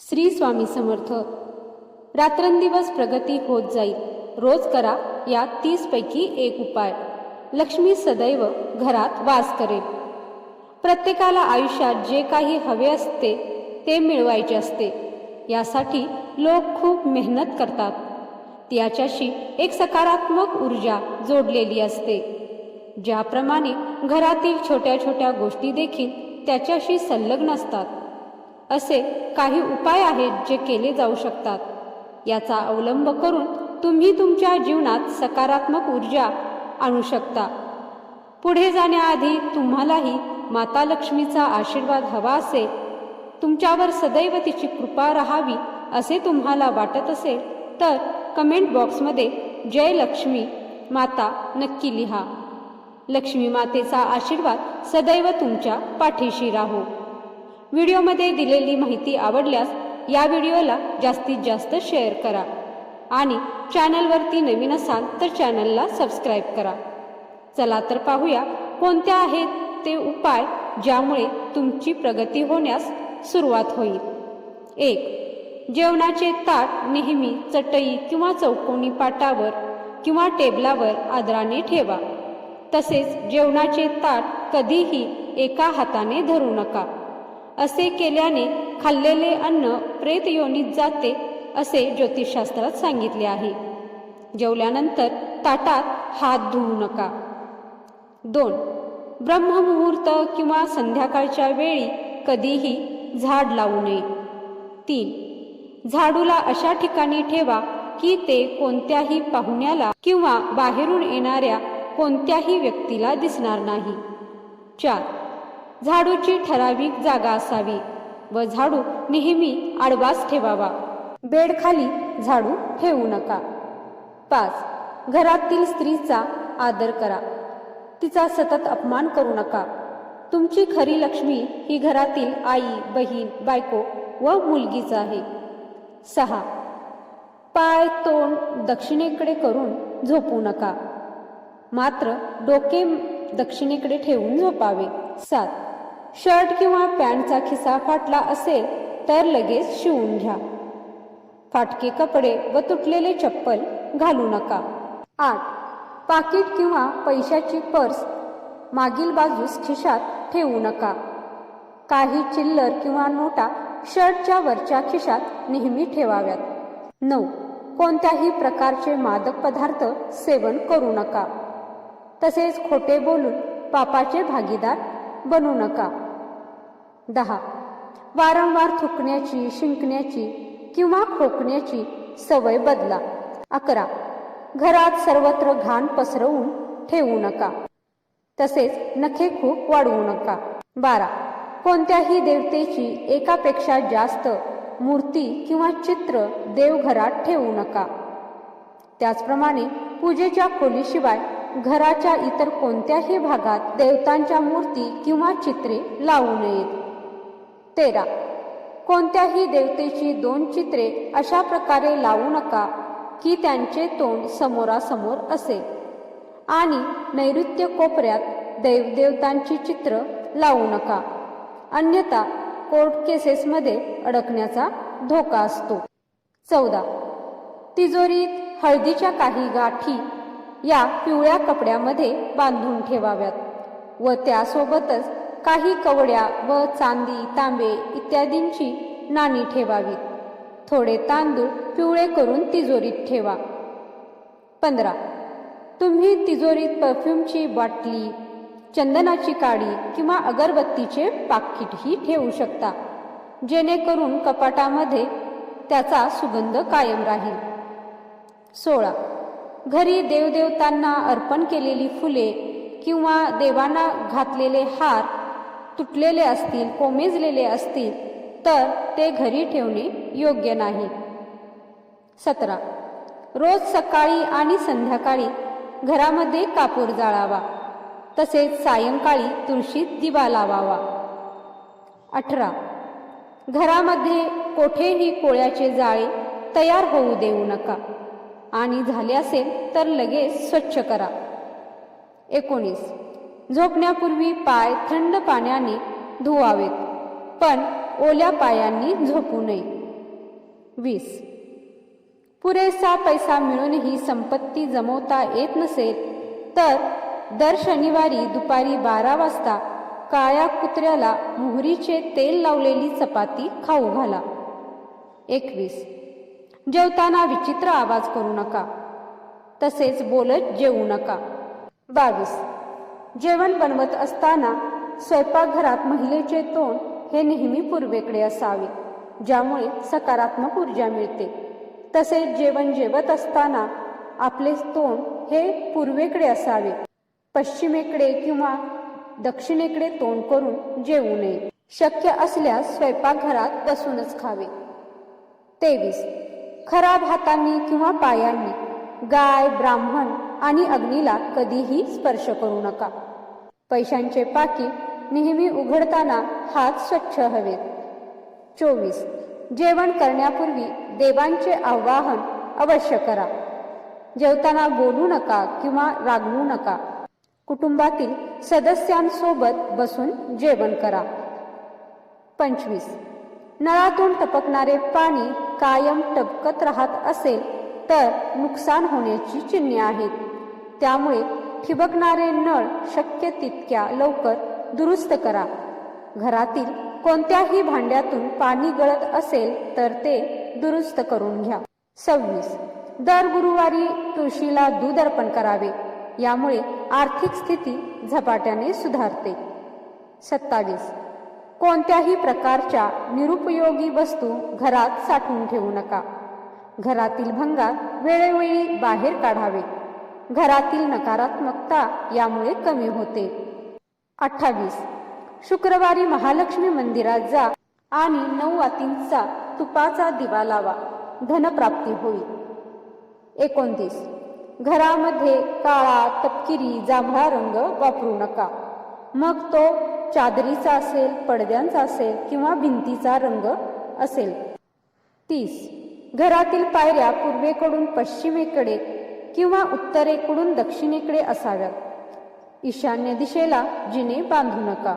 श्री स्वामी समर्थ. रात्रंदिवस प्रगती होत जाईल रोज करा या तीस पैकी एक उपाय. लक्ष्मी सदैव घरात वास करेल. प्रत्येकाला आयुष्यात जे काही हवे असते ते मिळवायचे असते. यासाठी लोक खूप मेहनत करतात. त्याच्याशी एक सकारात्मक ऊर्जा जोडलेली असते. ज्याप्रमाणे घरातील छोट्या छोट्या गोष्टी देखील त्याच्याशी संलग्न असतात. असे काही उपाय आहेत जे केले जाऊ शकतात. याचा अवलंब करून तुम्ही तुमच्या जीवनात सकारात्मक ऊर्जा आणू शकता. पुढे जाण्याआधी तुम्हालाही माता लक्ष्मीचा आशीर्वाद हवा असेल तुमच्यावर सदैव तिची कृपा राहावी असे तुम्हाला वाटत असेल तर कमेंट बॉक्समध्ये जय लक्ष्मी माता नक्की लिहा. लक्ष्मी मातेचा आशीर्वाद सदैव तुमच्या पाठीशी राहो. व्हिडिओमध्ये दिलेली माहिती आवडल्यास या व्हिडिओला जास्तीत जास्त शेअर करा. आणि चॅनलवरती नवीन असाल तर चॅनलला सबस्क्राईब करा. चला तर पाहूया कोणत्या आहेत ते उपाय ज्यामुळे तुमची प्रगती होण्यास सुरुवात होईल. एक जेवणाचे ताट नेहमी चटई किंवा चौकोनी पाटावर किंवा टेबलावर आदराने ठेवा. तसेच जेवणाचे ताट कधीही एका हाताने धरू नका. असे केल्याने खाल्लेले अन्न प्रेत योनीत जाते असे ज्योतिषशास्त्रात सांगितले आहे. जेवल्यानंतर ताटात हात धुवू नका. दोन ब्रह्ममुहूर्त किंवा संध्याकाळच्या वेळी कधीही झाड लावू नये. तीन झाडूला अशा ठिकाणी ठेवा की ते कोणत्याही पाहुण्याला किंवा बाहेरून येणाऱ्या कोणत्याही व्यक्तीला दिसणार नाही. चार झाडूची ठराविक जागा असावी व झाडू नेहमी आडवास ठेवावा. बेडखाली झाडू ठेवू नका. पाच. घरातील स्त्रीचा आदर करा. तिचा सतत अपमान करू नका. तुमची खरी लक्ष्मी ही घरातील आई बहीण बायको व मुलगीच आहे. सहा. पाय तोंड दक्षिणेकडे करून झोपू नका. मात्र डोके दक्षिणेकडे ठेवून झोपावे. सात. शर्ट किंवा पॅन्टचा खिसा फाटला असेल तर लगेच शिवून घ्या. फाटके कपडे व तुटलेले चप्पल घालू नका. आठ. पाकिट किंवा पैशाची पर्स मागील बाजूस खिशात ठेवू नका. काही चिल्लर किंवा नोटा शर्टच्या वरच्या खिशात नेहमी ठेवाव्यात. नऊ. कोणत्याही प्रकारचे मादक पदार्थ सेवन करू नका. तसेच खोटे बोलून पापाचे भागीदार बनू नका. दहा. वारंवार थुकण्याची शिंकण्याची किंवा खोकण्याची सवय बदला. अकरा. घरात सर्वत्र घाण पसरवून ठेवू नका. तसेच नखे खूप वाढवू नका. बारा. कोणत्याही देवतेची एकापेक्षा जास्त मूर्ती किंवा चित्र देवघरात ठेवू नका. त्याचप्रमाणे पूजेच्या खोलीशिवाय घराच्या इतर कोणत्याही भागात देवतांच्या मूर्ती किंवा चित्रे लावू नयेत. तेरा. कोणत्याही देवतेची दोन चित्रे अशा प्रकारे लावू नका की त्यांचे तोंड समोरासमोर असेल आणि नैऋत्य कोपऱ्यात देवदेवतांची चित्र लावू नका. अन्यथा कोर्ट केसेसमध्ये अडकण्याचा धोका असतो. चौदा. तिजोरीत हळदीच्या काही गाठी या पिवळ्या कपड्यामध्ये बांधून ठेवाव्यात व त्यासोबतच काही कवड्या व चांदी तांबे इत्यादींची नाणी ठेवावीत. थोडे तांदूळ पिवळे करून तिजोरीत ठेवा. पंधरा. तुम्ही तिजोरीत परफ्यूमची बाटली चंदनाची काडी किंवा अगरबत्तीचे पाकिटही ठेवू शकता जेणेकरून कपाटामध्ये त्याचा सुगंध कायम राहील. सोळा. घरी देवदेवतांना अर्पण केलेली फुले किंवा देवांना घातलेले हार तुटलेले असतील कोमेजलेले असतील तर ते घरी ठेवणे योग्य नाही. सतरा. रोज सकाळी आणि संध्याकाळी घरामध्ये कापूर जाळावा. तसेच सायंकाळी तुळशीत दिवा लावावा. अठरा. घरामध्ये कोठेही कोळ्याचे जाळे तयार होऊ देऊ नका. आणि झाले असेल तर लगेच स्वच्छ करा. एकोणीस. झोपण्यापूर्वी पाय थंड पाण्याने धुवावेत पण ओल्या पायांनी झोपू नये. वीस. पुरेसा पैसा मिळूनही संपत्ती जमवता येत नसेल तर दर शनिवारी दुपारी बारा वाजता काळ्या कुत्र्याला मोहरीचे तेल लावलेली चपाती खाऊ घाला. एकवीस. जेवताना विचित्र आवाज करू नका. तसेच बोलत जेवू नका. बावीस. जेवण बनवत असताना स्वयंपाकघरात महिलेचे तोंड हे नेहमी पूर्वेकडे असावे ज्यामुळे सकारात्मक ऊर्जा मिळते. तसेच जेवण जेवत असताना आपले तोंड हे पूर्वेकडे असावे पश्चिमेकडे किंवा दक्षिणेकडे तोंड करून जेवू नये. शक्य असल्यास स्वयंपाकघरात बसूनच खावे. तेवीस. खराब हातांनी किंवा पायांनी गाय ब्राह्मण आणि अग्नीला कधीही स्पर्श करू नका. पैशांचे पाकी नेहमी उघडताना हात स्वच्छ हवेत. चोवीस. जेवण करण्यापूर्वी देवांचे आवाहन अवश्य करा. जेवताना बोलू नका किंवा रागवू नका. कुटुंबातील सदस्यांसोबत बसून जेवण करा. पंचवीस. नळातून टपकणारे पाणी कायम टपकत राहत असेल तर नुकसान होण्याची चिन्हे आहेत. त्यामुळे ठिबकणारे नळ शक्य तितक्या लवकर दुरुस्त करा. घरातील कोणत्याही भांड्यातून पाणी गळत असेल तर ते दुरुस्त करून घ्या. सव्वीस. दर गुरुवारी तुळशीला दूध अर्पण करावे. यामुळे आर्थिक स्थिती झपाट्याने सुधारते. सत्तावीस. कोणत्याही प्रकारच्या निरुपयोगी वस्तू घरात साठवून ठेवू नका. घरातील भंगार वेळोवेळी बाहेर काढावे. घरातील नकारात्मकता यामुळे कमी होते. अठ्ठावीस. शुक्रवारी महालक्ष्मी मंदिरात जा आणि नऊ वातींचा तुपाचा दिवा लावा. धनप्राप्ती होईल. एकोणतीस. घरामध्ये काळा तपकिरी जांभळा रंग वापरू नका. मग तो चादरीचा असेल पडद्यांचा असेल किंवा भिंतीचा रंग असेल. तीस. घरातील पायऱ्या पूर्वेकडून पश्चिमेकडे किंवा उत्तरेकडून दक्षिणेकडे असाव्यात. ईशान्य दिशेला जिने बांधू नका.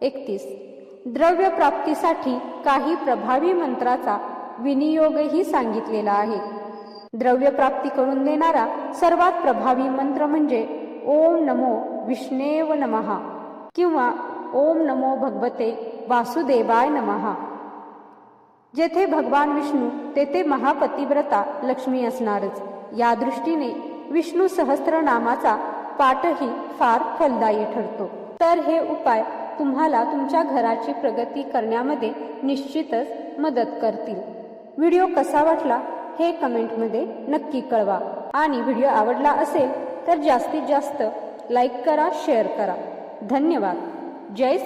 एकतीस. द्रव्य प्राप्तीसाठी काही प्रभावी मंत्राचा विनियोगही सांगितलेला आहे. द्रव्य प्राप्ती करून देणारा सर्वात प्रभावी मंत्र म्हणजे ओम नमो विष्णेव नमहा किंवा ओम नमो भगवते वासुदेवाय नमहा जेथे भगवान विष्णू तेथे महापतिव्रता लक्ष्मी असणारच. या दृष्टीने विष्णू सहस्त्रनामाचा पाठही फार फलदायी ठरतो. तर हे उपाय तुम्हाला तुमच्या घराची प्रगती करण्यामध्ये निश्चितच मदत करतील. व्हिडिओ कसा वाटला हे कमेंटमध्ये नक्की कळवा. आणि व्हिडिओ आवडला असेल तर जास्तीत जास्त लाईक करा शेअर करा. धन्यवाद. जय